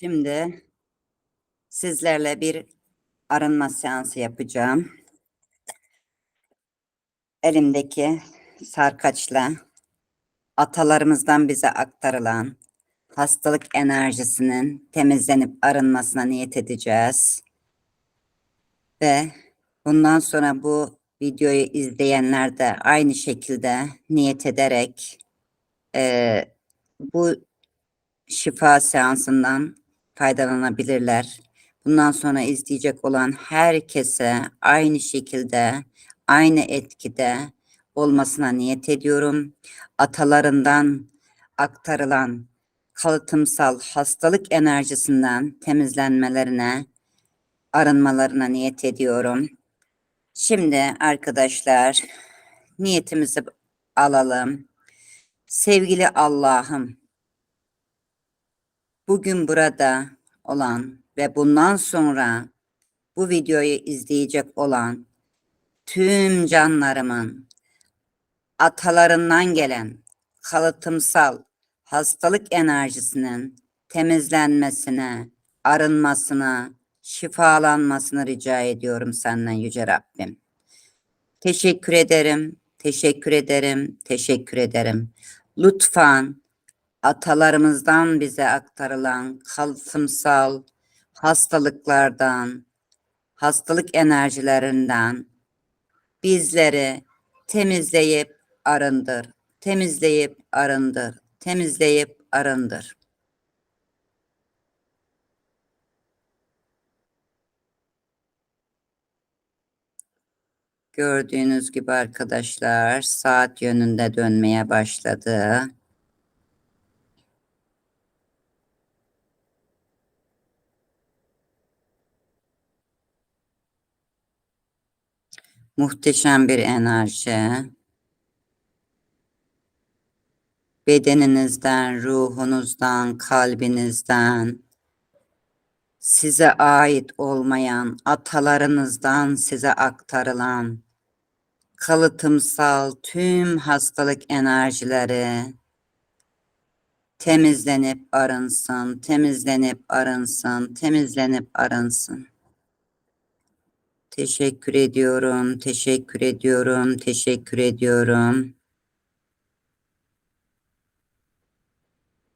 Şimdi sizlerle bir arınma seansı yapacağım. Elimdeki sarkaçla atalarımızdan bize aktarılan hastalık enerjisinin temizlenip arınmasına niyet edeceğiz. Ve bundan sonra bu videoyu izleyenler de aynı şekilde niyet ederek eee, bu şifa seansından faydalanabilirler. Bundan sonra izleyecek olan herkese aynı şekilde, aynı etkide olmasına niyet ediyorum. Atalarından aktarılan kalıtımsal hastalık enerjisinden temizlenmelerine, arınmalarına niyet ediyorum. Şimdi arkadaşlar niyetimizi alalım. Sevgili Allah'ım, bugün burada olan ve bundan sonra bu videoyu izleyecek olan tüm canlarımın atalarından gelen kalıtımsal hastalık enerjisinin temizlenmesine, arınmasına, şifalanmasını rica ediyorum senden Yüce Rabbim. Teşekkür ederim, teşekkür ederim, teşekkür ederim. Lütfen atalarımızdan bize aktarılan kalıtımsal hastalıklardan, hastalık enerjilerinden bizleri temizleyip arındır, temizleyip arındır, temizleyip arındır. Gördüğünüz gibi arkadaşlar saat yönünde dönmeye başladı. Muhteşem bir enerji. Bedeninizden, ruhunuzdan, kalbinizden, size ait olmayan, atalarınızdan size aktarılan kalıtımsal tüm hastalık enerjileri temizlenip arınsın, temizlenip arınsın, temizlenip arınsın. Teşekkür ediyorum, teşekkür ediyorum, teşekkür ediyorum.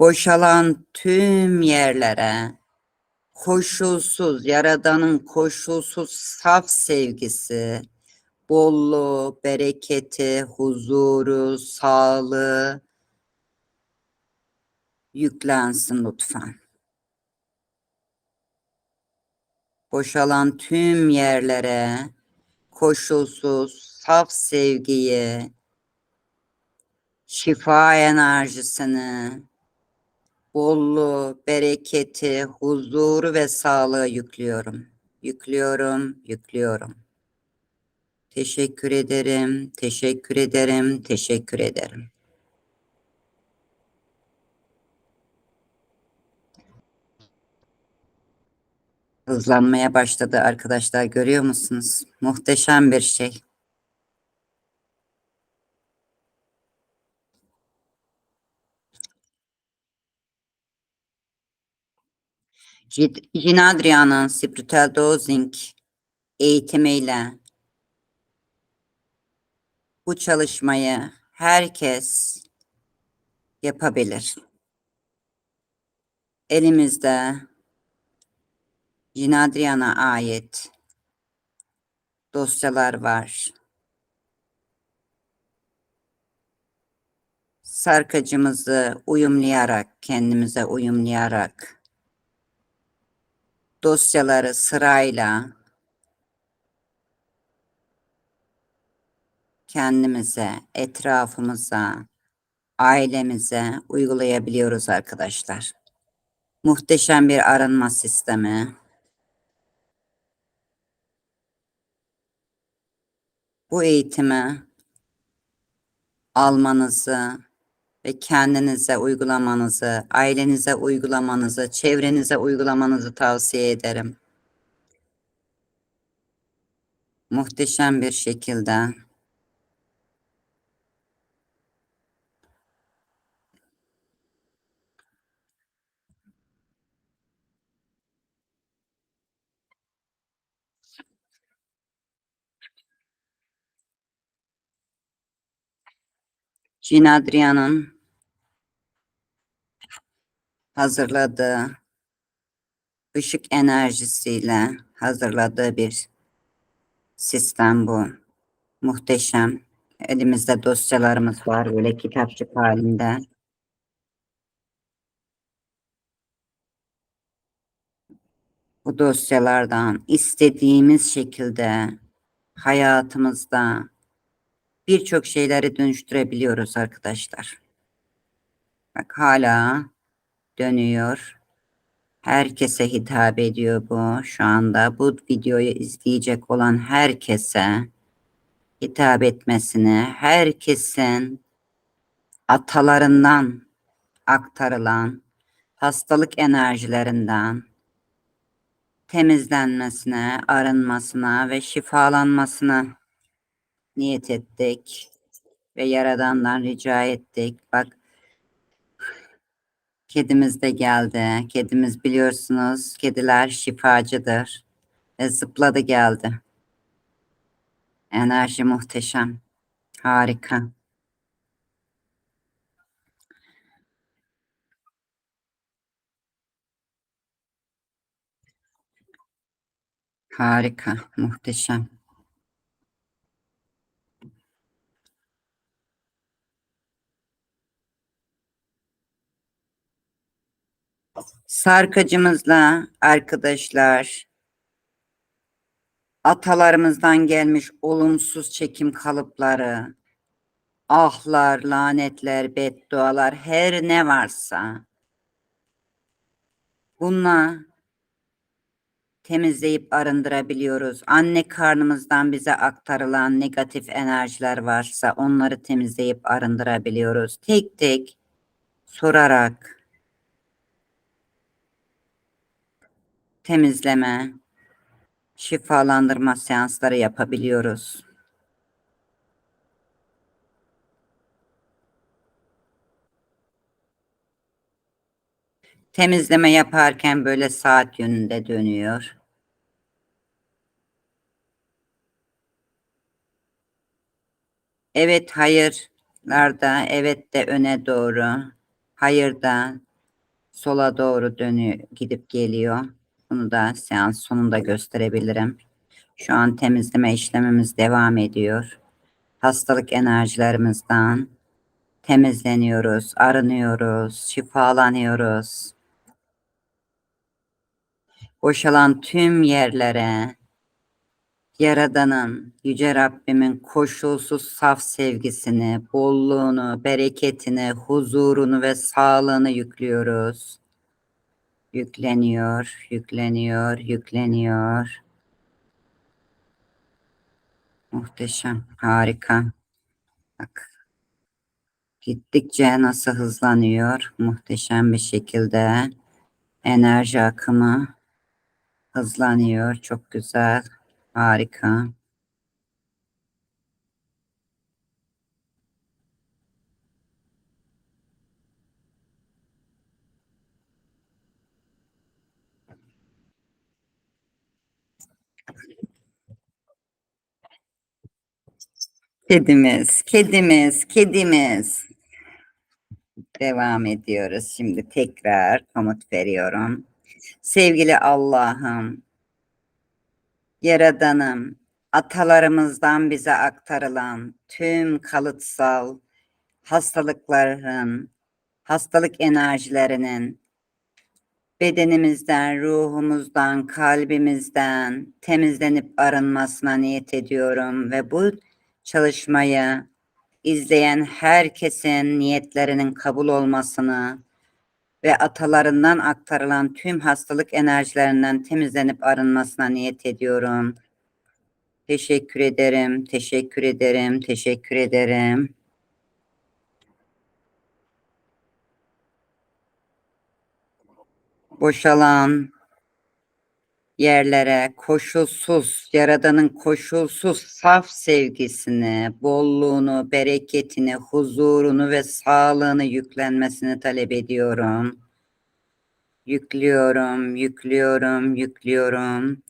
Boşalan tüm yerlere koşulsuz, Yaradan'ın koşulsuz saf sevgisi, bolluğu, bereketi, huzuru, sağlığı yüklensin lütfen. Boşalan tüm yerlere koşulsuz saf sevgiyi, şifa enerjisini, bolluğu, bereketi, huzuru ve sağlığı yüklüyorum. Yüklüyorum, yüklüyorum. Teşekkür ederim, teşekkür ederim, teşekkür ederim. Hızlanmaya başladı arkadaşlar görüyor musunuz? Muhteşem bir şey. Jin Adrian'ın Spiritual Dosing eğitimiyle bu çalışmayı herkes yapabilir. Elimizde Jinadrian'a ait dosyalar var. Sarkacımızı uyumlayarak, kendimize uyumlayarak dosyaları sırayla kendimize, etrafımıza, ailemize uygulayabiliyoruz arkadaşlar. Muhteşem bir arınma sistemi. Bu eğitimi almanızı ve kendinize uygulamanızı, ailenize uygulamanızı, çevrenize uygulamanızı tavsiye ederim. Muhteşem bir şekilde Jean Adrian'ın hazırladığı ışık enerjisiyle hazırladığı bir sistem bu. Muhteşem. Elimizde dosyalarımız var böyle kitapçık halinde. Bu dosyalardan istediğimiz şekilde hayatımızda birçok şeyleri dönüştürebiliyoruz arkadaşlar. Bak hala dönüyor. Herkese hitap ediyor bu şu anda. Bu videoyu izleyecek olan herkese hitap etmesini, herkesin atalarından aktarılan hastalık enerjilerinden temizlenmesine, arınmasına ve şifalanmasına niyet ettik ve Yaradan'dan rica ettik. Bak kedimiz de geldi. Kedimiz biliyorsunuz kediler şifacıdır. Ve zıpladı geldi. Enerji muhteşem. Harika. Harika, muhteşem. Sarkacımızla arkadaşlar atalarımızdan gelmiş olumsuz çekim kalıpları, ahlar, lanetler, beddualar her ne varsa bununla temizleyip arındırabiliyoruz. Anne karnımızdan bize aktarılan negatif enerjiler varsa onları temizleyip arındırabiliyoruz. Tek tek sorarak temizleme, şifalandırma seansları yapabiliyoruz. Temizleme yaparken böyle saat yönünde dönüyor. Evet hayırlarda evet de öne doğru. Hayır da sola doğru dönüyor gidip geliyor. Bunu da seans sonunda gösterebilirim. Şu an temizleme işlemimiz devam ediyor. Hastalık enerjilerimizden temizleniyoruz, arınıyoruz, şifalanıyoruz. Boşalan tüm yerlere Yaradan'ın, Yüce Rabbimin koşulsuz saf sevgisini, bolluğunu, bereketini, huzurunu ve sağlığını yüklüyoruz. Yükleniyor, yükleniyor, yükleniyor. Muhteşem, harika. Bak. Gittikçe nasıl hızlanıyor muhteşem bir şekilde. Enerji akımı hızlanıyor. Çok güzel. Harika. Kedimiz, kedimiz, kedimiz. Devam ediyoruz. Şimdi tekrar komut veriyorum. Sevgili Allah'ım, Yaradanım, atalarımızdan bize aktarılan tüm kalıtsal hastalıkların, hastalık enerjilerinin bedenimizden, ruhumuzdan, kalbimizden temizlenip arınmasına niyet ediyorum ve bu çalışmayı izleyen herkesin niyetlerinin kabul olmasını ve atalarından aktarılan tüm hastalık enerjilerinden temizlenip arınmasına niyet ediyorum. Teşekkür ederim, teşekkür ederim, teşekkür ederim. Boşalan yerlere koşulsuz, Yaradan'ın koşulsuz saf sevgisini, bolluğunu, bereketini, huzurunu ve sağlığını yüklenmesini talep ediyorum. Yüklüyorum, yüklüyorum, yüklüyorum.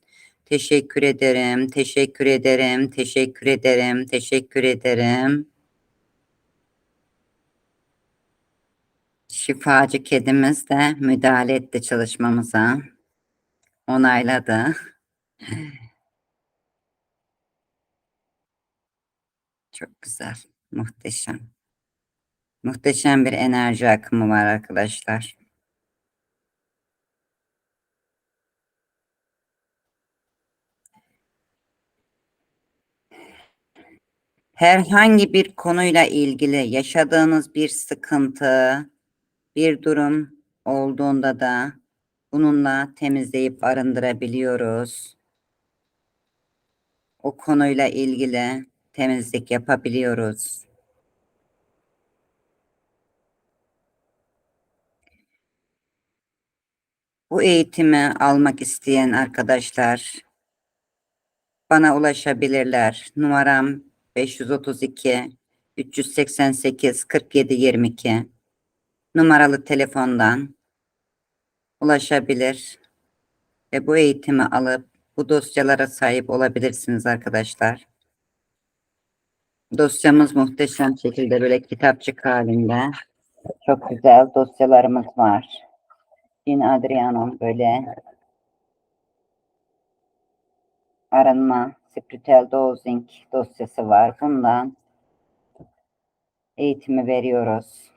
Teşekkür ederim, teşekkür ederim, teşekkür ederim, teşekkür ederim. Şifacı kedimiz de müdahale etti çalışmamıza. Onayladı. Çok güzel. Muhteşem. Muhteşem bir enerji akımı var arkadaşlar. Herhangi bir konuyla ilgili yaşadığınız bir sıkıntı, bir durum olduğunda da bununla temizleyip arındırabiliyoruz. O konuyla ilgili temizlik yapabiliyoruz. Bu eğitimi almak isteyen arkadaşlar bana ulaşabilirler. Numaram 532 388 47 22 numaralı telefondan ulaşabilir ve bu eğitimi alıp bu dosyalara sahip olabilirsiniz arkadaşlar. Dosyamız muhteşem şekilde böyle kitapçık halinde. Çok güzel dosyalarımız var. Jean Adriano'nun böyle arınma spiritual dosing dosyası var. Bundan eğitimi veriyoruz.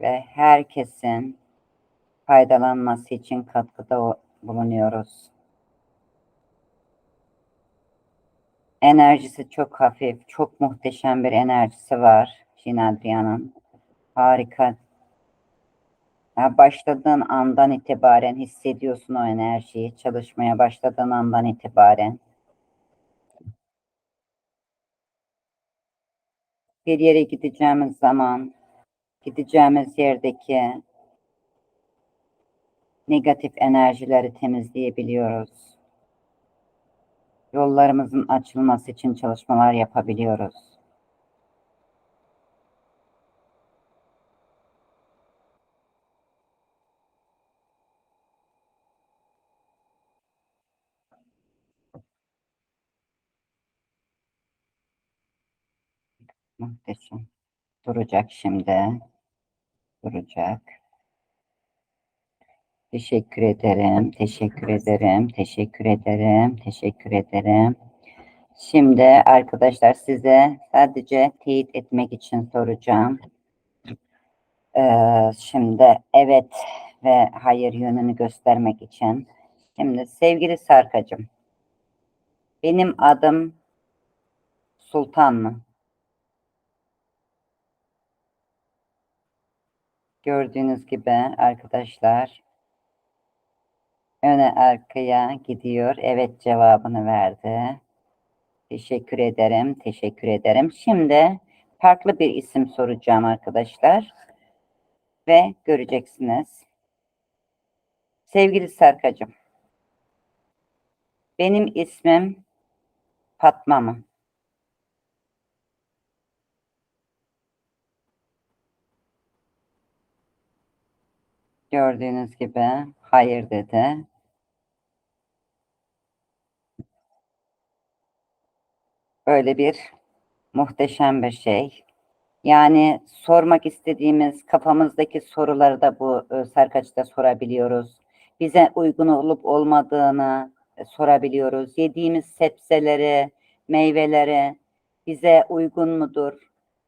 Ve herkesin faydalanması için katkıda bulunuyoruz. Enerjisi çok hafif, çok muhteşem bir enerjisi var Jean Adrian'ın. Harika. Ya başladığın andan itibaren hissediyorsun o enerjiyi. Çalışmaya başladığın andan itibaren. Bir yere gideceğimiz zaman, gideceğimiz yerdeki negatif enerjileri temizleyebiliyoruz. Yollarımızın açılması için çalışmalar yapabiliyoruz. Muhteşem. Duracak şimdi. Duracak. Teşekkür ederim. Teşekkür ederim. Teşekkür ederim. Teşekkür ederim. Şimdi arkadaşlar size sadece teyit etmek için soracağım. Ee, şimdi evet ve hayır yönünü göstermek için. Şimdi sevgili Sarkacığım. Benim adım Sultan mı? Gördüğünüz gibi arkadaşlar öne arkaya gidiyor. Evet cevabını verdi. Teşekkür ederim. Teşekkür ederim. Şimdi farklı bir isim soracağım arkadaşlar. Ve göreceksiniz. Sevgili Sarkacığım. Benim ismim Fatma mı? Gördüğünüz gibi hayır dedi. Böyle bir muhteşem bir şey. Yani sormak istediğimiz kafamızdaki soruları da bu e, sarkaçta sorabiliyoruz. Bize uygun olup olmadığını e, sorabiliyoruz. Yediğimiz sebzeleri, meyveleri bize uygun mudur,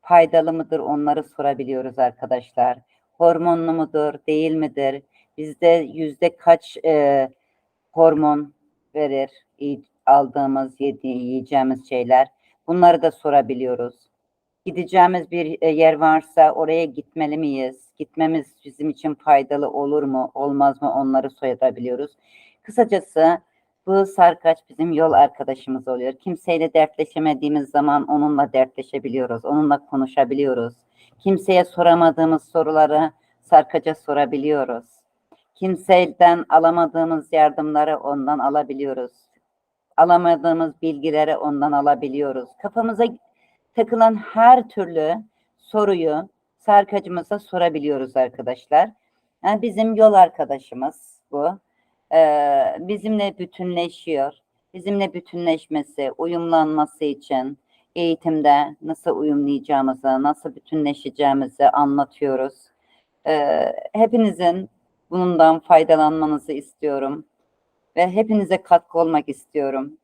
faydalı mıdır onları sorabiliyoruz arkadaşlar. Hormonlu mudur, değil midir? Bizde yüzde kaç e, hormon verir aldığımız, yedi, yiyeceğimiz şeyler. Bunları da sorabiliyoruz. Gideceğimiz bir e, yer varsa oraya gitmeli miyiz? Gitmemiz bizim için faydalı olur mu, olmaz mı onları sorabiliyoruz. Kısacası bu sarkaç bizim yol arkadaşımız oluyor. Kimseyle dertleşemediğimiz zaman onunla dertleşebiliyoruz, onunla konuşabiliyoruz. Kimseye soramadığımız soruları sarkaca sorabiliyoruz. Kimseden alamadığımız yardımları ondan alabiliyoruz. Alamadığımız bilgileri ondan alabiliyoruz. Kafamıza takılan her türlü soruyu sarkacımıza sorabiliyoruz arkadaşlar. Yani bizim yol arkadaşımız bu. Ee, bizimle bütünleşiyor. Bizimle bütünleşmesi, uyumlanması için eğitimde nasıl uyumlayacağımızı, nasıl bütünleşeceğimizi anlatıyoruz. Ee, hepinizin bundan faydalanmanızı istiyorum ve hepinize katkı olmak istiyorum.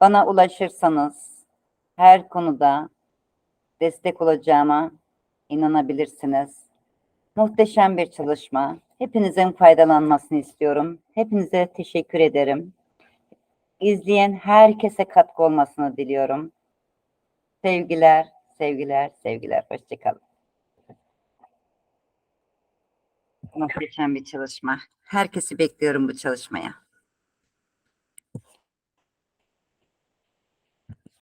Bana ulaşırsanız her konuda destek olacağıma inanabilirsiniz. Muhteşem bir çalışma. Hepinizin faydalanmasını istiyorum. Hepinize teşekkür ederim. İzleyen herkese katkı olmasını diliyorum. Sevgiler, sevgiler, sevgiler. Hoşçakalın. Muhteşem bir çalışma. Herkesi bekliyorum bu çalışmaya.